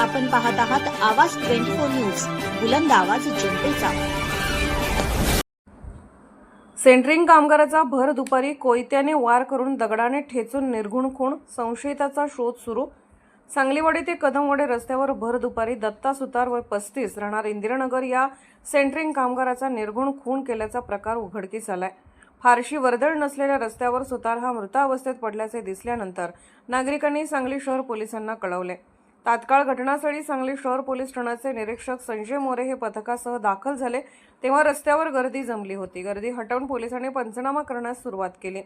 आपण पाहत आहात आवाज ट्वेंटी फोर न्यूज बुलंद आवाज जनतेचा. सेंट्रिंग कामगाराचा भर दुपारी कोयत्याने वार करून दगडाने ठेचून निर्घुण खूण संशयिताचा शोध सुरू. सांगलीवाडी ते कदमवाडी रस्त्यावर भर दुपारी दत्ता सुतार व पस्तीस राहणार इंदिरानगर या सेंट्रिंग कामगाराचा निर्घुण खून केल्याचा प्रकार उघडकीस आलाय. फारशी वर्दळ नसलेल्या रस्त्यावर सुतार हा मृतावस्थेत पडल्याचे दिसल्यानंतर नागरिकांनी सांगली शहर पोलिसांना कळवले. तात्काळ घटनास्थळी सांगली शहर पोलीस ठाण्याचे निरीक्षक संजय मोरे हे पथकासह दाखल झाले. तेव्हा रस्त्यावर गर्दी जमली होती. गर्दी हटवून पोलिसांनी पंचनामा करण्यास सुरुवात केली.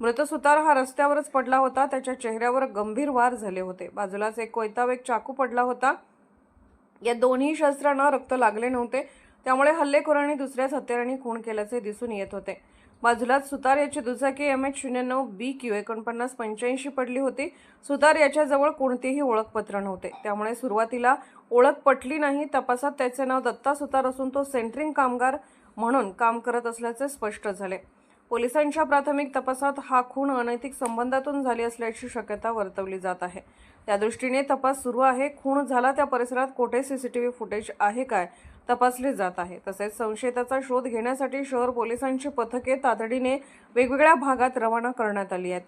मृत सुतार हा रस्त्यावरच पडला होता. त्याच्या चेहऱ्यावर गंभीर वार झाले होते. बाजूलाच एक कोयताव एक चाकू पडला होता. या दोन्ही शस्त्रांना रक्त लागले नव्हते. त्यामुळे हल्लेखोरांनी दुसऱ्याच हत्यारांनी खून केल्याचे दिसून येत होते. बाजूलाच सुतार याची दुचाकी एम एच शून्य नऊ बी क्यू एकोणपन्नास पंच्याऐंशी पडली होती. सुतार याच्याजवळ कोणतेही ओळखपत्र नव्हते. त्यामुळे सुरुवातीला ओळख पटली नाही. तपासात त्याचे नाव दत्ता सुतार असून तो सेंट्रिंग कामगार म्हणून काम करत असल्याचे स्पष्ट झाले. पोलिसांच्या प्राथमिक तपासात हा खून अनैतिक संबंधातून झाली असल्याची शक्यता वर्तवली जात आहे. त्या दृष्टीने तपास सुरू आहे. खून झाला त्या परिसरात कोठे सीसीटीव्ही फुटेज आहे काय तपासले जात आहे. तसेच संशयिताचा शोध घेण्यासाठी शहर पोलिसांची पथके तातडीने वेगवेगळ्या भागात रवाना करण्यात आली आहेत.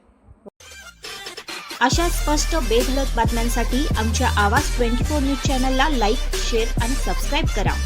अशा स्पष्ट बेधडक बातम्यांसाठी आमच्या आवाज ट्वेंटी फोर न्यूज चॅनलला लाईक शेअर आणि सबस्क्राईब करा.